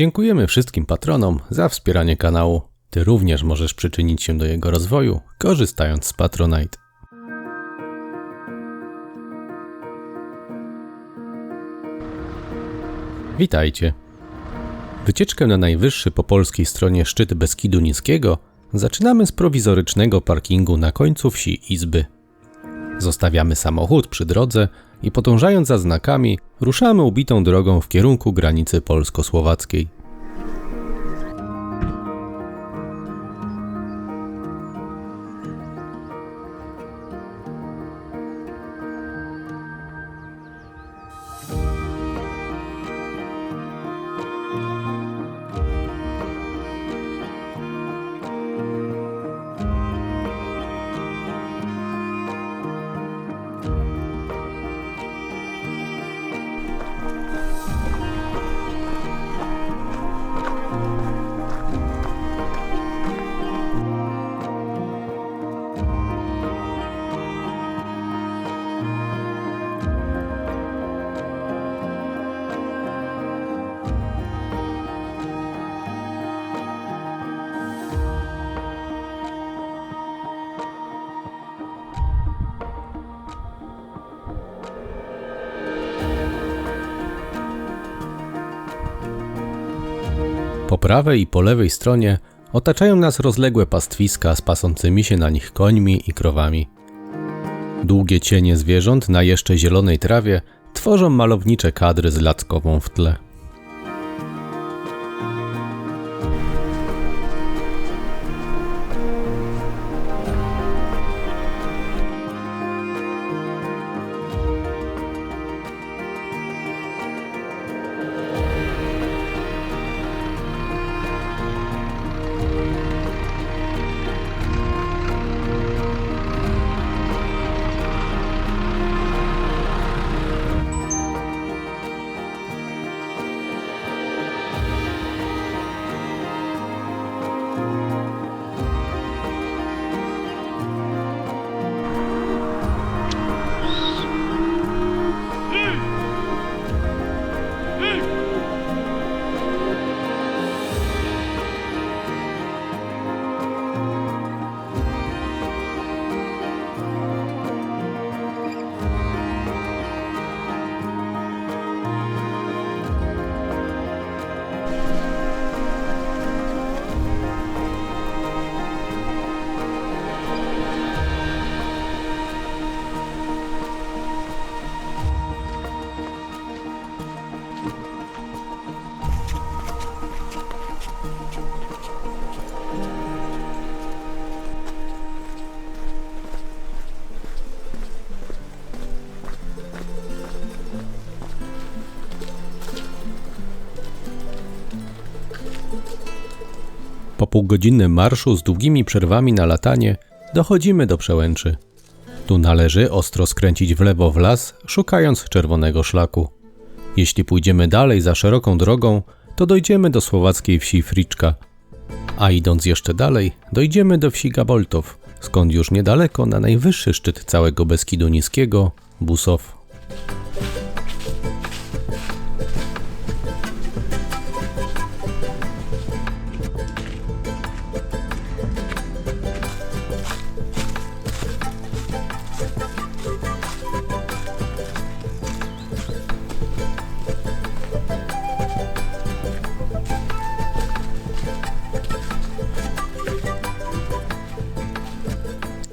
Dziękujemy wszystkim patronom za wspieranie kanału. Ty również możesz przyczynić się do jego rozwoju, korzystając z Patronite. Witajcie. Wycieczkę na najwyższy po polskiej stronie szczyt Beskidu Niskiego zaczynamy z prowizorycznego parkingu na końcu wsi Izby. Zostawiamy samochód przy drodze i podążając za znakami, ruszamy ubitą drogą w kierunku granicy polsko-słowackiej. Po prawej i po lewej stronie otaczają nas rozległe pastwiska z pasącymi się na nich końmi i krowami. Długie cienie zwierząt na jeszcze zielonej trawie tworzą malownicze kadry z lackową w tle. Półgodzinnym marszu z długimi przerwami na latanie dochodzimy do przełęczy. Tu należy ostro skręcić w lewo w las, szukając czerwonego szlaku. Jeśli pójdziemy dalej za szeroką drogą, to dojdziemy do słowackiej wsi Friczka. A idąc jeszcze dalej, dojdziemy do wsi Gaboltow, skąd już niedaleko na najwyższy szczyt całego Beskidu Niskiego, Busow.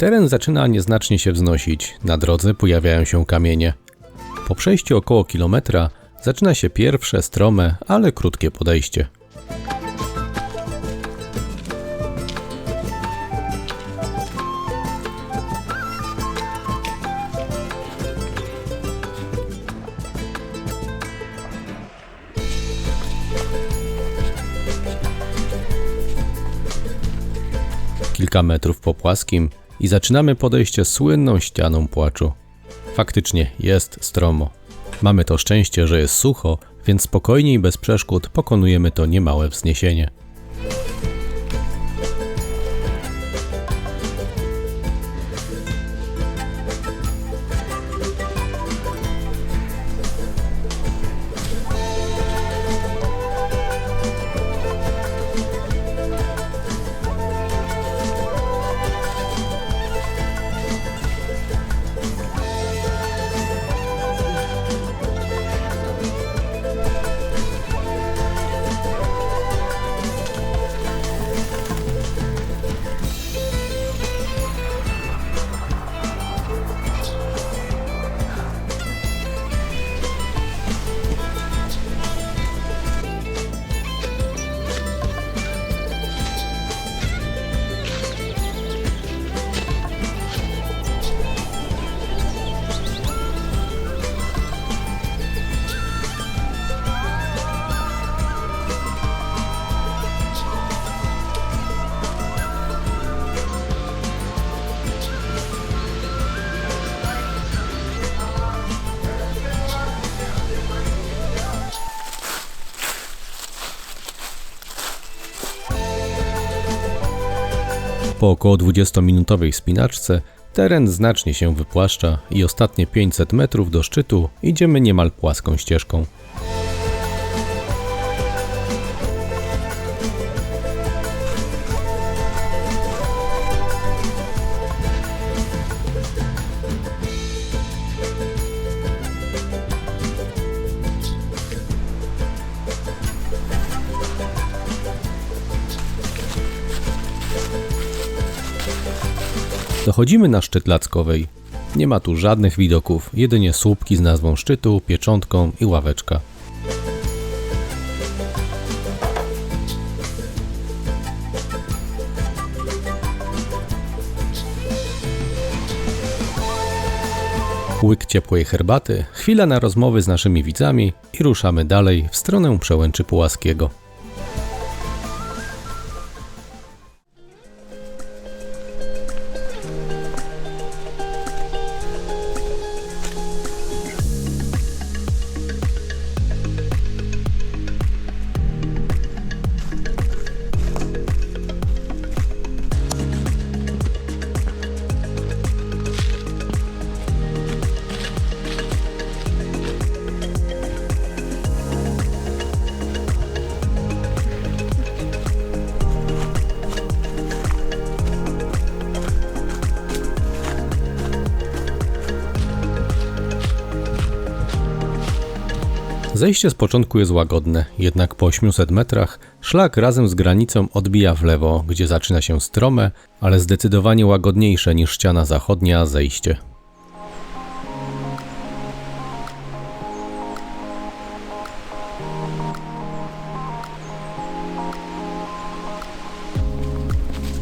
Teren zaczyna nieznacznie się wznosić, na drodze pojawiają się kamienie. Po przejściu około kilometra zaczyna się pierwsze strome, ale krótkie podejście. Kilka metrów po płaskim i zaczynamy podejście słynną ścianą płaczu. Faktycznie jest stromo. Mamy to szczęście, że jest sucho, więc spokojnie i bez przeszkód pokonujemy to niemałe wzniesienie. Po około 20-minutowej wspinaczce teren znacznie się wypłaszcza i ostatnie 500 metrów do szczytu idziemy niemal płaską ścieżką. Dochodzimy na szczyt Lackowej. Nie ma tu żadnych widoków, jedynie słupki z nazwą szczytu, pieczątką i ławeczka. Łyk ciepłej herbaty, chwila na rozmowy z naszymi widzami i ruszamy dalej w stronę przełęczy Pułaskiego. Zejście z początku jest łagodne, jednak po 800 metrach szlak razem z granicą odbija w lewo, gdzie zaczyna się strome, ale zdecydowanie łagodniejsze niż ściana zachodnia zejście.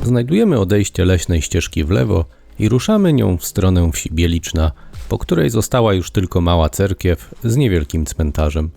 Znajdujemy odejście leśnej ścieżki w lewo i ruszamy nią w stronę wsi Bieliczna, po której została już tylko mała cerkiew z niewielkim cmentarzem.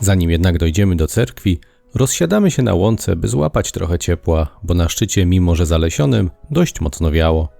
Zanim jednak dojdziemy do cerkwi, rozsiadamy się na łące, by złapać trochę ciepła, bo na szczycie, mimo że zalesionym, dość mocno wiało.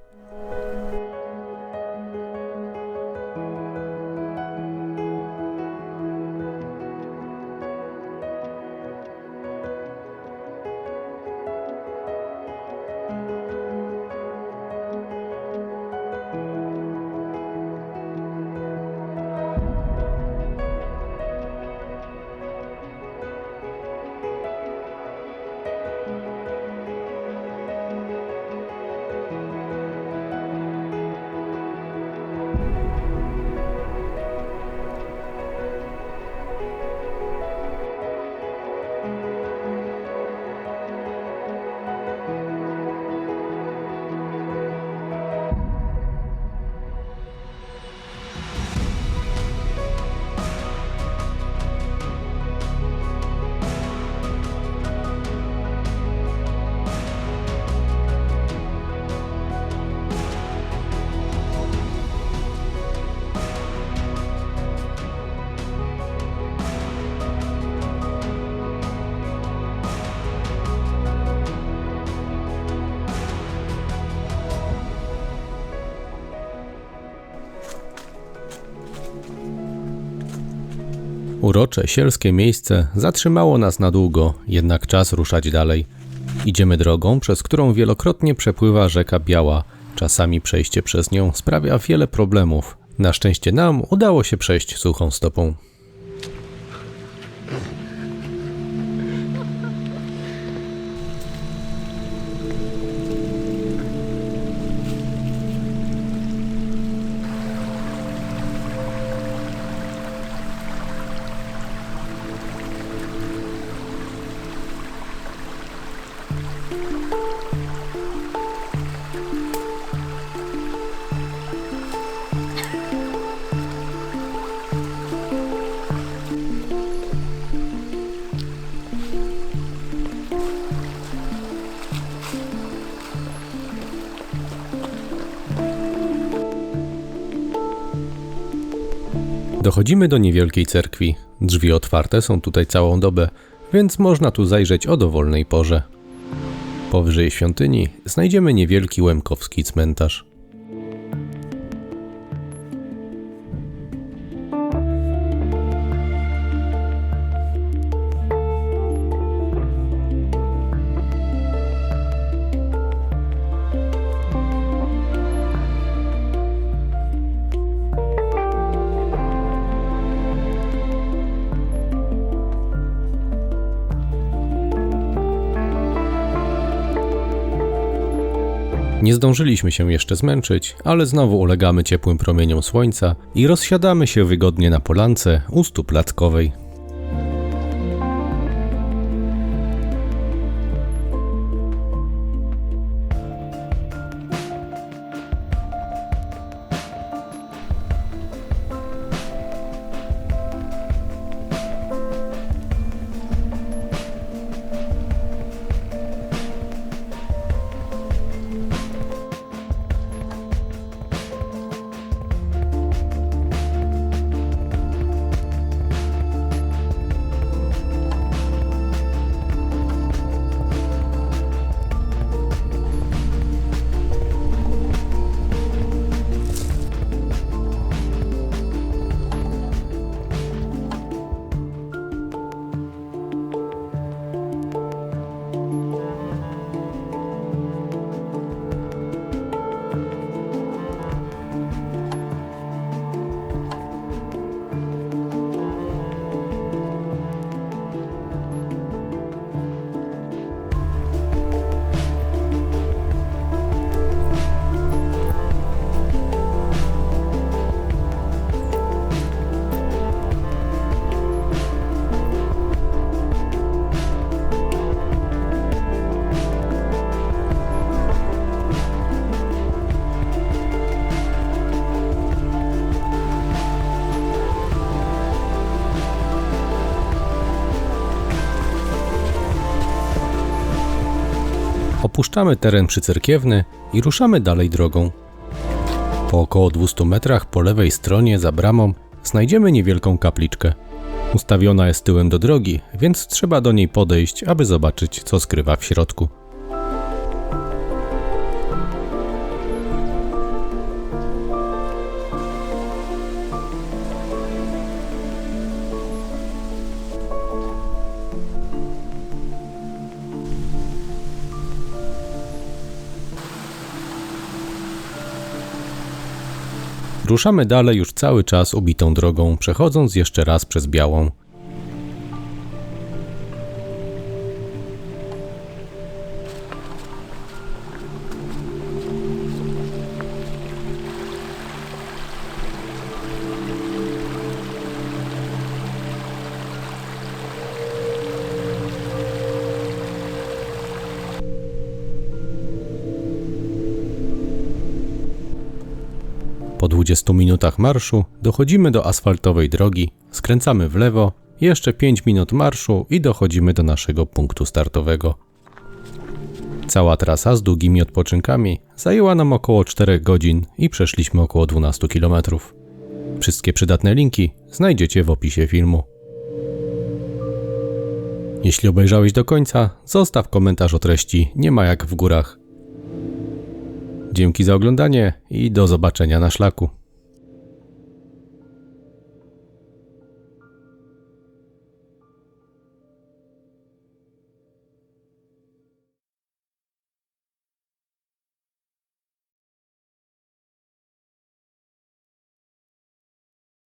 Urocze, sielskie miejsce zatrzymało nas na długo, jednak czas ruszać dalej. Idziemy drogą, przez którą wielokrotnie przepływa rzeka Biała. Czasami przejście przez nią sprawia wiele problemów. Na szczęście nam udało się przejść suchą stopą. Dochodzimy do niewielkiej cerkwi. Drzwi otwarte są tutaj całą dobę, więc można tu zajrzeć o dowolnej porze. Powyżej świątyni znajdziemy niewielki łemkowski cmentarz. Nie zdążyliśmy się jeszcze zmęczyć, ale znowu ulegamy ciepłym promieniom słońca i rozsiadamy się wygodnie na polance u stóp latkowej. Opuszczamy teren przycerkiewny i ruszamy dalej drogą. Po około 200 metrach po lewej stronie za bramą znajdziemy niewielką kapliczkę. Ustawiona jest tyłem do drogi, więc trzeba do niej podejść, aby zobaczyć, co skrywa w środku. Ruszamy dalej już cały czas ubitą drogą, przechodząc jeszcze raz przez białą. Po 20 minutach marszu dochodzimy do asfaltowej drogi, skręcamy w lewo, jeszcze 5 minut marszu i dochodzimy do naszego punktu startowego. Cała trasa z długimi odpoczynkami zajęła nam około 4 godzin i przeszliśmy około 12 km. Wszystkie przydatne linki znajdziecie w opisie filmu. Jeśli obejrzałeś do końca, zostaw komentarz o treści Nie ma jak w górach. Dzięki za oglądanie i do zobaczenia na szlaku.